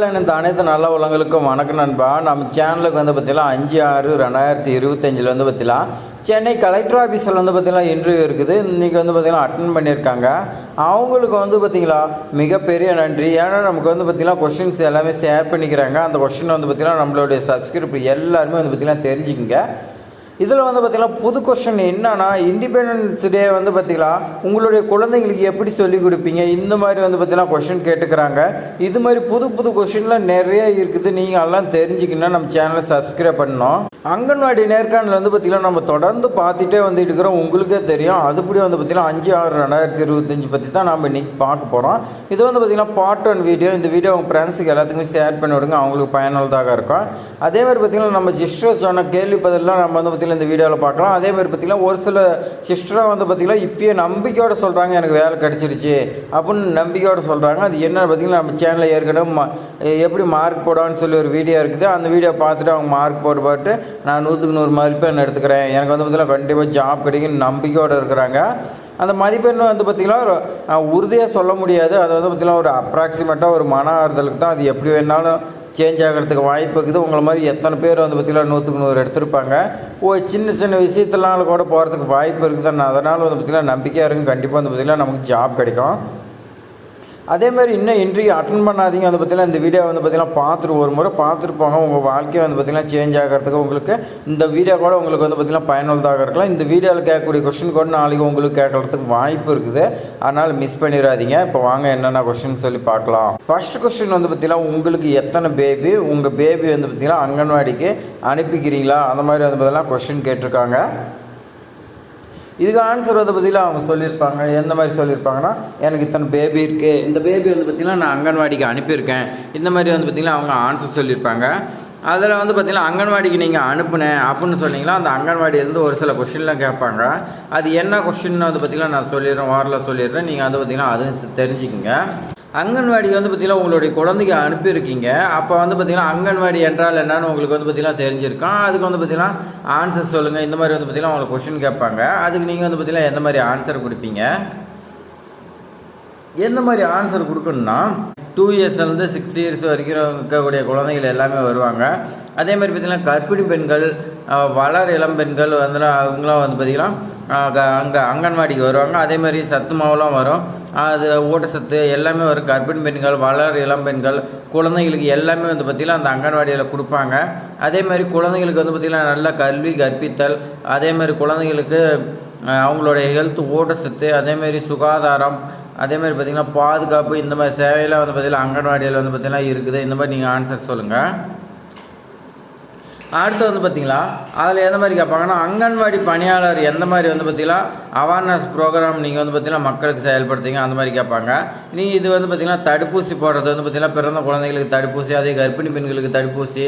இந்த அனைத்து நல்ல உலகங்களுக்கும் வணக்கம் நண்பா. நம்ம சேனலுக்கு வந்து பார்த்தீங்கன்னா அஞ்சு ஆறு ரெண்டாயிரத்தி இருபத்தஞ்சில் வந்து பார்த்தீங்கன்னா சென்னை கலெக்டர் ஆஃபீஸில் வந்து பார்த்தீங்கன்னா இன்டர்வியூ இருக்குது. இன்றைக்கி வந்து பார்த்தீங்கன்னா அட்டன் பண்ணியிருக்காங்க. அவங்களுக்கு வந்து பார்த்தீங்களா மிகப்பெரிய நன்றி. ஏன்னா நமக்கு வந்து பார்த்தீங்கன்னா கொஷின்ஸ் எல்லாமே ஷேர் பண்ணிக்கிறாங்க. அந்த கொஷின் வந்து பார்த்தீங்கன்னா நம்மளுடைய சப்ஸ்கிரிப் எல்லாருமே வந்து பார்த்தீங்கன்னா தெரிஞ்சுக்கங்க. இதில் வந்து பார்த்தீங்கன்னா புது கொஸ்டின் என்னன்னா இண்டிபெண்டன்ஸ் டே வந்து பார்த்திங்கன்னா உங்களுடைய குழந்தைங்களுக்கு எப்படி சொல்லிக் கொடுப்பீங்க? இந்த மாதிரி வந்து பார்த்திங்கன்னா கொஷின் கேட்டுக்கிறாங்க. இது மாதிரி புது புது கொஷின்லாம் நிறைய இருக்குது. நீங்கள் எல்லாம் தெரிஞ்சுக்கணும் நம்ம சேனலை சப்ஸ்கிரைப் பண்ணணும். அங்கன்வாடி நேர்காணல் வந்து பார்த்திங்கன்னா நம்ம தொடர்ந்து பார்த்துட்டே வந்துட்டு இருக்கிறோம். உங்களுக்கே தெரியும். அதுபடி வந்து பார்த்தீங்கன்னா அஞ்சு ஆறு ரெண்டாயிரத்தி இருபத்தஞ்சி பற்றி தான் நம்ம இன்றைக்கி பார்க்க போகிறோம் இது வந்து பார்த்தீங்கன்னா பார்ட் ஒன் வீடியோ இந்த வீடியோ உங்கள் ஃப்ரெண்ட்ஸுக்கு எல்லாத்துக்குமே ஷேர் பண்ணி விடுங்க. அவங்களுக்கு பயனுள்ளதாக இருக்கும். அதே மாதிரி பார்த்தீங்கன்னா நம்ம சிஸ்டர் சொன்ன கேள்வி பதிலாம் நம்ம வந்து பார்த்தீங்கன்னா இந்த வீடியோவில் பார்க்கலாம். அதே மாதிரி பார்த்திங்கன்னா ஒரு சில சிஸ்டராக வந்து பார்த்தீங்கன்னா இப்பயே நம்பிக்கையோட சொல்கிறாங்க எனக்கு வேலை கிடச்சிருச்சு அப்படின்னு நம்பிக்கையோடு சொல்கிறாங்க அது என்னன்னு பார்த்தீங்கன்னா நம்ம சேனலில் ஏற்கனவே ம- எப்படி மார்க் போடான்னு சொல்லி ஒரு வீடியோ இருக்குது. அந்த வீடியோ பார்த்துட்டு அவங்க மார்க் போட்டு பார்த்து நான் நூற்றுக்கு நூறு மதிப்பெண் எடுத்துக்கிறேன். எனக்கு வந்து பார்த்திங்கன்னா கண்டிப்பாக ஜாப் கிடைக்கும் நம்பிக்கையோடு இருக்கிறாங்க. அந்த மதிப்பெண் வந்து பார்த்திங்கன்னா உறுதியாக சொல்ல முடியாது. அது வந்து பார்த்திங்கன்னா ஒரு அப்ராக்சிமேட்டாக ஒரு மன ஆறுதலுக்கு தான் அது எப்படி வேணாலும் சேஞ்ச் ஆகிறதுக்கு வாய்ப்பு இருக்குது. உங்களை மாதிரி எத்தனை பேர் வந்து பார்த்திங்கன்னா நூற்றுக்கு நூறு எடுத்திருப்பாங்க. ஒரு சின்ன சின்ன விஷயத்துலனால கூட போகிறதுக்கு வாய்ப்பு இருக்குது நான் அதனால் வந்து பார்த்திங்கன்னா நம்பிக்கையாக இருக்கும் கண்டிப்பாக வந்து பார்த்திங்கன்னா நமக்கு ஜாப் கிடைக்கும். அதே மாதிரி இன்னும் இன்டர்வியூ அட்டன் பண்ணாதீங்க. வந்து பார்த்தீங்கன்னா இந்த வீடியோ வந்து பார்த்தீங்கன்னா பார்த்துட்டு ஒரு முறை பார்த்துட்டு போங்க உங்கள் வாழ்க்கையை வந்து பார்த்தீங்கன்னா சேஞ்ச் ஆகிறதுக்கு உங்களுக்கு இந்த வீடியோ கூட உங்களுக்கு வந்து பார்த்தீங்கன்னா பயனுள்ளதாக இருக்கலாம். இந்த வீடியோவில் கேட்கக்கூடிய கொஷின் கூட நாளைக்கு உங்களுக்கு கேட்கறதுக்கு வாய்ப்பு இருக்குது. அதனால் மிஸ் பண்ணிடாதீங்க இப்போ வாங்க என்னென்ன கொஷின் சொல்லி பார்க்கலாம். ஃபஸ்ட் கொஸ்டின் வந்து பார்த்தீங்கன்னா உங்களுக்கு எத்தனை பேபி உங்கள் பேபி வந்து பார்த்தீங்கன்னா அங்கன்வாடிக்கு அனுப்பிக்கிறீங்களா? அந்த மாதிரி வந்து பார்த்தீங்கன்னா கொஷின் கேட்டிருக்காங்க. இதுக்கு ஆன்சர் வந்து பற்றிலாம் அவங்க சொல்லியிருப்பாங்க. எந்த மாதிரி சொல்லியிருப்பாங்கன்னா எனக்கு இத்தனை பேபி இருக்குது இந்த பேபி வந்து பார்த்திங்கன்னா நான் அங்கன்வாடிக்கு அனுப்பியிருக்கேன். இந்த மாதிரி வந்து பார்த்திங்கன்னா அவங்க ஆன்சர் சொல்லியிருப்பாங்க. அதில் வந்து பார்த்திங்கன்னா அங்கன்வாடிக்கு நீங்கள் அனுப்புனேன் அப்படின்னு சொன்னீங்கன்னா அந்த அங்கன்வாடியிலேருந்து ஒரு சில கொஷின்லாம் கேட்பாங்க. அது என்ன கொஷின்னு வந்து பார்த்திங்கன்னா நான் சொல்லிடுறேன் வாரில் சொல்லிடுறேன். நீங்கள் வந்து பார்த்திங்கன்னா அதுவும் தெரிஞ்சுக்கோங்க. அங்கன்வாடிக்கு வந்து பார்த்திங்கன்னா உங்களுடைய குழந்தைக்கு அனுப்பியிருக்கீங்க. அப்போ வந்து பார்த்திங்கன்னா அங்கன்வாடி என்றால் என்னன்னு உங்களுக்கு வந்து பார்த்திங்கன்னா தெரிஞ்சிருக்கான் அதுக்கு வந்து பார்த்திங்கன்னா ஆன்சர் சொல்லுங்கள் இந்த மாதிரி வந்து பார்த்திங்கன்னா உங்களுக்கு கொஷின் கேட்பாங்க. அதுக்கு நீங்கள் வந்து பார்த்திங்கன்னா எந்த மாதிரி ஆன்சர் கொடுப்பீங்க? எந்த மாதிரி ஆன்சர் கொடுக்கணுன்னா டூ இயர்ஸ்லேருந்து சிக்ஸ் இயர்ஸ் வரைக்கும் இருக்கக்கூடிய குழந்தைகள் எல்லாமே வருவாங்க. அதே மாதிரி பார்த்திங்கன்னா கர்ப்பிணி பெண்கள் வளர் இளம் பெண்கள் வந்து அவங்களாம் வந்து பார்த்திங்கன்னா அங்கே அங்கன்வாடிக்கு வருவாங்க. அதே மாதிரி சத்து மாவுலாம் வரும். அது ஊட்டச்சத்து எல்லாமே வரும். கர்ப்பிணி பெண்கள் வளர் இளம் பெண்கள் குழந்தைங்களுக்கு எல்லாமே வந்து பார்த்திங்கன்னா அந்த அங்கன்வாடியில் கொடுப்பாங்க. அதே மாதிரி குழந்தைங்களுக்கு வந்து பார்த்திங்கன்னா நல்ல கல்வி கற்பித்தல் அதே மாதிரி குழந்தைங்களுக்கு அவங்களுடைய ஹெல்த் ஊட்டச்சத்து அதே மாதிரி சுகாதாரம் அதே மாதிரி பார்த்திங்கன்னா பாதுகாப்பு இந்த மாதிரி சேவையெல்லாம் வந்து பார்த்திங்கன்னா அங்கன்வாடியில் வந்து பார்த்திங்கன்னா இருக்குது. இந்த மாதிரி நீங்கள் ஆன்சர் சொல்லுங்கள் அடுத்து வந்து பார்த்தீங்களா அதில் எந்த மாதிரி கேட்பாங்கன்னா அங்கன்வாடி பணியாளர் எந்த மாதிரி வந்து பார்த்தீங்கன்னா அவேர்னஸ் ப்ரோக்ராம் நீங்கள் வந்து பார்த்தீங்கன்னா மக்களுக்கு செயல்படுத்துங்க அந்த மாதிரி கேட்பாங்க. நீ இது வந்து பார்த்தீங்கன்னா தடுப்பூசி போடுறது வந்து பார்த்தீங்கன்னா பிறந்த குழந்தைங்களுக்கு தடுப்பூசி அதே கர்ப்பிணி பெண்களுக்கு தடுப்பூசி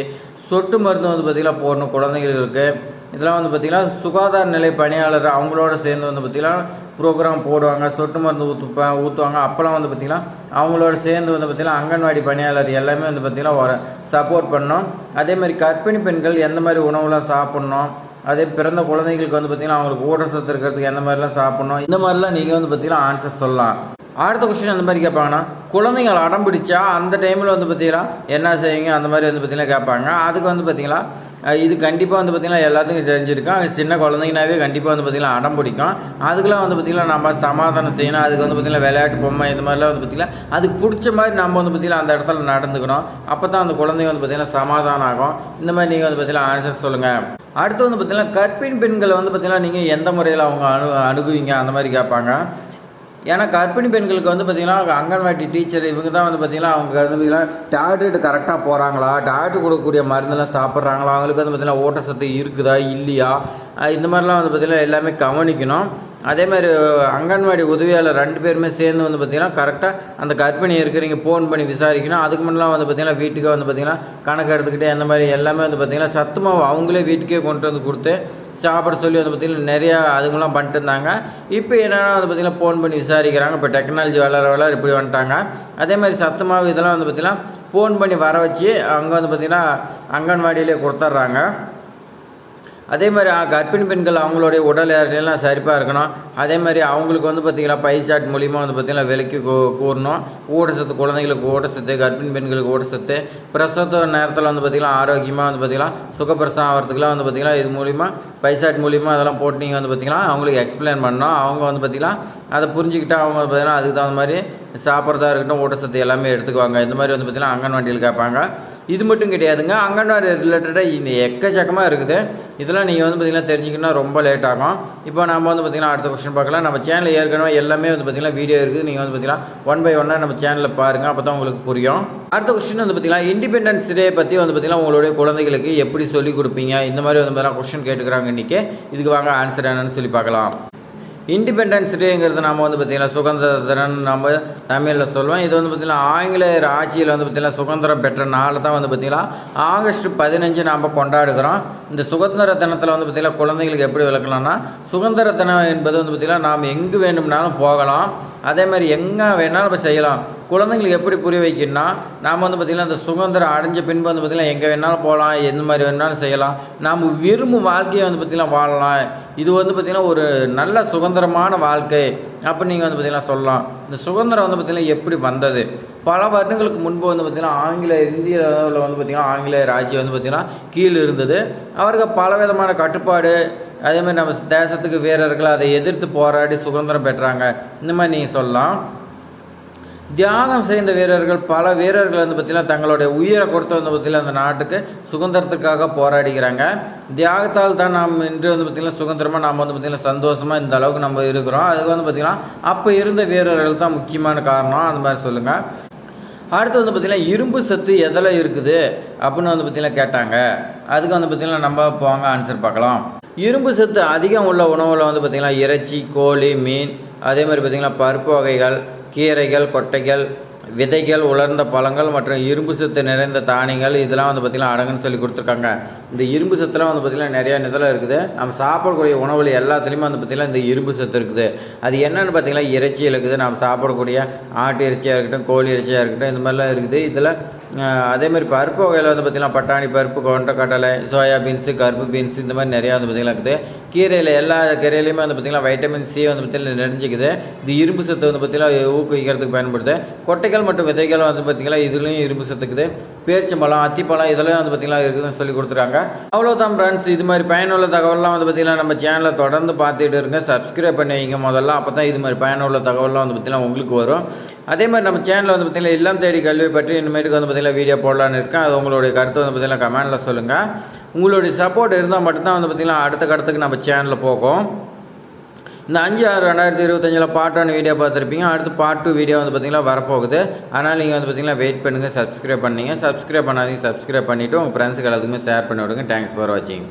சொட்டு மருந்து வந்து பார்த்தீங்கன்னா போடணும் குழந்தைங்களுக்கு இதெல்லாம் வந்து பார்த்திங்கன்னா சுகாதார நிலை பணியாளர் அவங்களோட சேர்ந்து வந்து பார்த்திங்கன்னா ப்ரோக்ராம் போடுவாங்க சொட்டு மருந்து ஊற்றுப்பேன் ஊற்றுவாங்க அப்போல்லாம் வந்து பார்த்திங்கன்னா அவங்களோட சேர்ந்து வந்து பார்த்திங்கன்னா அங்கன்வாடி பணியாளர் எல்லாமே வந்து பார்த்திங்கன்னா சப்போர்ட் பண்ணோம் அதே மாதிரி கர்ப்பிணி பெண்கள் எந்த மாதிரி உணவுலாம் சாப்பிட்ணும்? அதே பிறந்த குழந்தைங்களுக்கு வந்து பார்த்திங்கன்னா அவங்களுக்கு ஊட்டச்சத்து இருக்கிறதுக்கு எந்த மாதிரிலாம் சாப்பிட்ணும்? இந்த மாதிரிலாம் நீங்கள் வந்து பார்த்திங்கன்னா ஆன்சர் சொல்லலாம். அடுத்த கொஸ்டின் அந்த மாதிரி கேட்பாங்கன்னா குழந்தைகள் அடம் பிடிச்சா அந்த டைமில் வந்து பார்த்தீங்கன்னா என்ன செய்வீங்க? அந்த மாதிரி வந்து பார்த்தீங்கன்னா கேட்பாங்க. அதுக்கு வந்து பார்த்தீங்கன்னா இது கண்டிப்பாக வந்து பார்த்தீங்கன்னா எல்லாத்துக்கும் தெரிஞ்சிருக்கும். சின்ன குழந்தைங்கனாவே கண்டிப்பாக வந்து பார்த்தீங்கன்னா அடம் பிடிக்கும். அதுக்கெலாம் வந்து பார்த்திங்கன்னா நம்ம சமாதானம் செய்யணும். அதுக்கு வந்து பார்த்தீங்கன்னா விளையாட்டு பொம்மை இந்த மாதிரிலாம் வந்து பார்த்திங்கன்னா அதுக்கு பிடிச்ச மாதிரி நம்ம வந்து பார்த்திங்கன்னா அந்த இடத்துல நடந்துக்கணும். அப்போ தான் அந்த குழந்தைங்க வந்து பார்த்திங்கன்னா சமாதானம் ஆகும். இந்த மாதிரி நீங்கள் வந்து பார்த்திங்கன்னா ஆன்சர் சொல்லுங்கள் அடுத்து வந்து பார்த்திங்கன்னா கற்பின் பெண்களை வந்து பார்த்திங்கன்னா நீங்கள் எந்த முறையில் அவங்க அணு அணுகுவீங்க? அந்த மாதிரி கேட்பாங்க. ஏன்னா கர்ப்பிணி பெண்களுக்கு வந்து பார்த்திங்கன்னா அங்கன்வாடி டீச்சர் இவங்க தான் வந்து பார்த்திங்கன்னா அவங்க வந்து பார்த்திங்கன்னா டாக்டர்கிட்ட கரெக்டாக போகிறாங்களா டாக்டர் கொடுக்கக்கூடிய மருந்தெல்லாம் சாப்பிட்றாங்களா? அவங்களுக்கு வந்து பார்த்திங்கன்னா ஊட்டச்சத்து இருக்குதா இல்லையா? இந்த மாதிரிலாம் வந்து பார்த்திங்கன்னா எல்லாமே கவனிக்கணும். அதே மாதிரி அங்கன்வாடி உதவியாளர் ரெண்டு பேருமே சேர்ந்து வந்து பார்த்திங்கன்னா கரெக்டாக அந்த கர்ப்பிணி இருக்கிறீங்க ஃபோன் பண்ணி விசாரிக்கணும். அதுக்கு முன்னெல்லாம் வந்து பார்த்திங்கன்னா வீட்டுக்கு வந்து பார்த்திங்கன்னா கணக்கு எடுத்துக்கிட்டு அந்த மாதிரி எல்லாமே வந்து பார்த்திங்கன்னா சத்துமாவு அவங்களே வீட்டுக்கே கொண்டு வந்து கொடுத்து சாப்பிட சொல்லி வந்து பார்த்திங்கன்னா நிறையா அதுங்களாம் பண்ணிட்டு இருந்தாங்க இப்போ என்னென்னா வந்து பார்த்திங்கன்னா ஃபோன் பண்ணி விசாரிக்கிறாங்க. இப்போ டெக்னாலஜி வளர வளர இப்படி வந்துட்டாங்க. அதே மாதிரி சத்து இதெல்லாம் வந்து பார்த்திங்கன்னா ஃபோன் பண்ணி வர வச்சு அங்கே வந்து பார்த்திங்கன்னா அங்கன்வாடியிலே கொடுத்துட்றாங்க. அதே மாதிரி கர்ப்பிணி பெண்கள் அவங்களுடைய உடல் எடையெல்லாம் சரிப்பாக இருக்கணும். அதே மாதிரி அவங்களுக்கு வந்து பார்த்திங்கன்னா பைசாட் மூலிமா வந்து பார்த்திங்கன்னா விலைக்கு கூ- கூறணும். ஊட்டச்சத்து குழந்தைங்களுக்கு ஊட்டச்சத்து கர்ப்பிணி பெண்களுக்கு ஊட்டச்சத்து. பிரசவ நேரத்தில் வந்து பார்த்திங்கன்னா ஆரோக்கியமாக வந்து பார்த்திங்கன்னா சுகப்பிரசவம் ஆகிறதுக்குலாம் வந்து பார்த்திங்கன்னா இது மூலிமா பைசாட் மூலிமா அதெல்லாம் போட்டு நீங்கள் வந்து பார்த்திங்கன்னா அவங்களுக்கு எக்ஸ்பிளைன் பண்ணணும். அவங்க வந்து பார்த்திங்கன்னா அதை புரிஞ்சுக்கிட்டு அவங்க வந்து பார்த்திங்கன்னா அதுக்கு தகுந்த மாதிரி சாப்பிட்றதா இருக்கட்டும் ஊட்டச்சத்து எல்லாமே எடுத்துக்குவாங்க. இந்த மாதிரி வந்து பார்த்திங்கன்னா அங்கன்வாடியில் கேட்பாங்க. இது மட்டும் கிடையாதுங்க. அங்கன்வாடி ரிலேட்டடாக இந்த எக்கச்சக்கமாக இருக்குது. இதெல்லாம் நீங்கள் வந்து பார்த்திங்கன்னா தெரிஞ்சுக்கணும்னா ரொம்ப லேட் ஆகும். இப்போ நம்ம வந்து பார்த்திங்கன்னா அடுத்த கொஸ்டின் பார்க்கலாம். நம்ம சேனலில் ஏற்கனவே எல்லாமே வந்து பார்த்திங்கன்னா வீடியோ இருக்குது. நீங்கள் வந்து பார்த்திங்கன்னா ஒன் பை ஒன்னாக நம்ம சேனலில் பாருங்கள் அப்போ தான் உங்களுக்கு புரியும். அடுத்த கொஸ்டின் வந்து பார்த்திங்கன்னா இண்டிபெண்டன்ஸ் டே பற்றி வந்து பார்த்திங்கன்னா உங்களுடைய குழந்தைகளுக்கு எப்படி சொல்லிக் கொடுப்பீங்க? இந்த மாதிரி வந்து பார்த்திங்கன்னா கொஸ்டின் கேட்டுக்கிறாங்க இன்றைக்கி இதுக்கு வாங்க ஆன்சர் என்னன்னு சொல்லி பார்க்கலாம். இண்டிபெண்டன்ஸ் டேங்கிறது நம்ம வந்து பார்த்திங்கன்னா சுதந்திர தினம் நம்ம தமிழில் சொல்லுவோம். இது வந்து பார்த்திங்கன்னா ஆங்கிலேயர் ஆட்சியில் வந்து பார்த்திங்கன்னா சுதந்திரம் பெற்ற நாள் தான் வந்து பார்த்திங்கன்னா ஆகஸ்ட் பதினஞ்சு நாம் கொண்டாடுகிறோம். இந்த சுதந்திர தினத்தில் வந்து பார்த்திங்கன்னா குழந்தைங்களுக்கு எப்படி விளக்கலாம்னா சுதந்திர தினம் என்பது வந்து பார்த்திங்கன்னா நாம் எங்கே வேண்டும்னாலும் போகலாம். அதே மாதிரி எங்கே வேணாலும் நம்ம செய்யலாம். குழந்தைங்களுக்கு எப்படி புரிய வைக்கணும்னா நாம் வந்து பார்த்திங்கன்னா அந்த சுதந்திரம் அடைஞ்ச பின்பு வந்து பார்த்திங்கன்னா எங்கே வேணாலும் போகலாம் எந்த மாதிரி வேணாலும் செய்யலாம். நாம் விரும்பும் வாழ்க்கையை வந்து பார்த்திங்கன்னா வாழலாம். இது வந்து பார்த்திங்கன்னா ஒரு நல்ல சுதந்திரமான வாழ்க்கை. அப்படின்னு நீங்கள் வந்து பார்த்திங்கன்னா சொல்லலாம். இந்த சுதந்திரம் வந்து பார்த்திங்கன்னா எப்படி வந்தது? பல வருடங்களுக்கு முன்பு வந்து பார்த்திங்கன்னா ஆங்கில இந்தியாவில் வந்து பார்த்திங்கன்னா ஆங்கிலேய ராஜ்யம் வந்து பார்த்திங்கன்னா கீழ் இருந்தது. அவருக்கு பல விதமான கட்டுப்பாடு. அதே மாதிரி நம்ம தேசத்துக்கு வீரர்கள் அதை எதிர்த்து போராடி சுதந்திரம் பெற்றாங்க. இந்த மாதிரி நீங்கள் சொல்லலாம். தியாகம் செய்த வீரர்கள் பல வீரர்கள் வந்து பார்த்திங்கன்னா தங்களுடைய உயிரை கொடுத்து வந்து பார்த்திங்கன்னா அந்த நாட்டுக்கு சுதந்திரத்துக்காக போராடிக்கிறாங்க. தியாகத்தால் தான் நாம் இன்று வந்து பார்த்திங்கன்னா சுதந்திரமாக நாம் வந்து பார்த்திங்கன்னா சந்தோஷமாக இந்த அளவுக்கு நம்ம இருக்கிறோம். அதுக்கு வந்து பார்த்திங்கன்னா அப்போ இருந்த வீரர்கள் தான் முக்கியமான காரணம். அந்த மாதிரி சொல்லுங்கள் அடுத்து வந்து பார்த்திங்கன்னா இரும்பு சத்து எதில் இருக்குது அப்படின்னு வந்து பார்த்திங்கன்னா கேட்டாங்க. அதுக்கு வந்து பார்த்திங்கன்னா நம்ம போங்க ஆன்சர் பார்க்கலாம். இரும்பு சத்து அதிகம் உள்ள உணவில் வந்து பார்த்திங்கன்னா இறைச்சி கோழி மீன் அதே மாதிரி பார்த்திங்கன்னா பருப்பு வகைகள் கீரைகள் கொட்டைகள் விதைகள் உலர்ந்த பழங்கள் மற்றும் இரும்பு சத்து நிறைந்த தானியங்கள். இதெல்லாம் வந்து பார்த்திங்கன்னா அடங்குன்னு சொல்லி கொடுத்துருக்காங்க. இந்த இரும்பு சத்துலாம் வந்து பார்த்திங்கன்னா நிறையா இதில் இருக்குது. நம்ம சாப்பிடக்கூடிய உணவுகள் எல்லாத்துலேயுமே வந்து பார்த்திங்கன்னா இந்த இரும்பு சத்து இருக்குது. அது என்னென்னு பார்த்திங்கன்னா இறைச்சியில் இருக்குது. நம்ம சாப்பிடக்கூடிய ஆட்டு இறைச்சியாக இருக்கட்டும் கோழி இறைச்சியாக இருக்கட்டும் இந்த மாதிரிலாம் இருக்குது. இதில் அதேமாதிரி பருப்பு வகையில் வந்து பார்த்திங்கன்னா பட்டாணி பருப்பு கொண்டக்கடலை சோயா பீன்ஸு கருப்பு பீன்ஸ் இந்த மாதிரி நிறையா வந்து பார்த்திங்கன்னா இருக்குது. கீரையில் எல்லா கீரையிலையுமே வந்து பார்த்திங்கன்னா வைட்டமின் சி வந்து பார்த்திங்கன்னா நிறைஞ்சிக்குது. இது இரும்பு சத்து வந்து பார்த்திங்கன்னா ஊக்குவிக்கிறதுக்கு பயன்படுது. கொட்டைகள் மற்றும் விதைகள் வந்து பார்த்திங்கன்னா இதுலேயும் இரும்பு சத்துக்குது. பேரிச்சம்பழம் அத்திப்பழம் இதெல்லாம் வந்து பார்த்திங்கன்னா இருக்குதுன்னு சொல்லி கொடுத்துருக்காங்க. அவ்வளோதான் ஃப்ரெண்ட்ஸ் இது மாதிரி பயனுள்ள தகவல்லாம் வந்து பார்த்திங்கன்னா நம்ம சேனலை தொடர்ந்து பார்த்துட்டு இருங்க. சப்ஸ்கிரைப் பண்ணி வைங்க முதல்ல அப்போ தான் இது மாதிரி பயனுள்ள தகவல்லாம் வந்து பார்த்திங்கன்னா உங்களுக்கு வரும். அதே மாதிரி நம்ம சேனலில் வந்து பார்த்திங்கன்னா இல்லம் தேடி கல்வி பற்றி இனிமேட்டுக்கு வந்து பார்த்திங்கன்னா வீடியோ போடலான்னு இருக்கேன். அது உங்களுடைய கருத்து வந்து பார்த்திங்கன்னா கமெண்டில் சொல்லுங்கள் உங்களுடைய சப்போர்ட் இருந்தால் மட்டும்தான் வந்து பார்த்திங்கன்னா அடுத்த கடத்துக்கு நம்ம சேனலில் போகும். இந்த அஞ்சு ஆறு ரெண்டாயிரத்தி இருபத்தஞ்சில் பார்ட் ஒன் வீடியோ பார்த்துருப்பீங்க. அடுத்து பார்ட் டூ வீடியோ வந்து பார்த்திங்கன்னா வரப்போகுது. அதனால் நீங்கள் வந்து பார்த்திங்கன்னா வெயிட் பண்ணுங்கள் சப்ஸ்கிரைப் பண்ணிங்க. சப்ஸ்கிரைப் பண்ணாதீங்க சப்ஸ்கிரைப் பண்ணிவிட்டு உங்கள் ஃப்ரெண்ட்ஸுக்கு எல்லாத்துக்குமே ஷேர் பண்ணி விடுங்க. தேங்க்ஸ் ஃபார் வாட்சிங்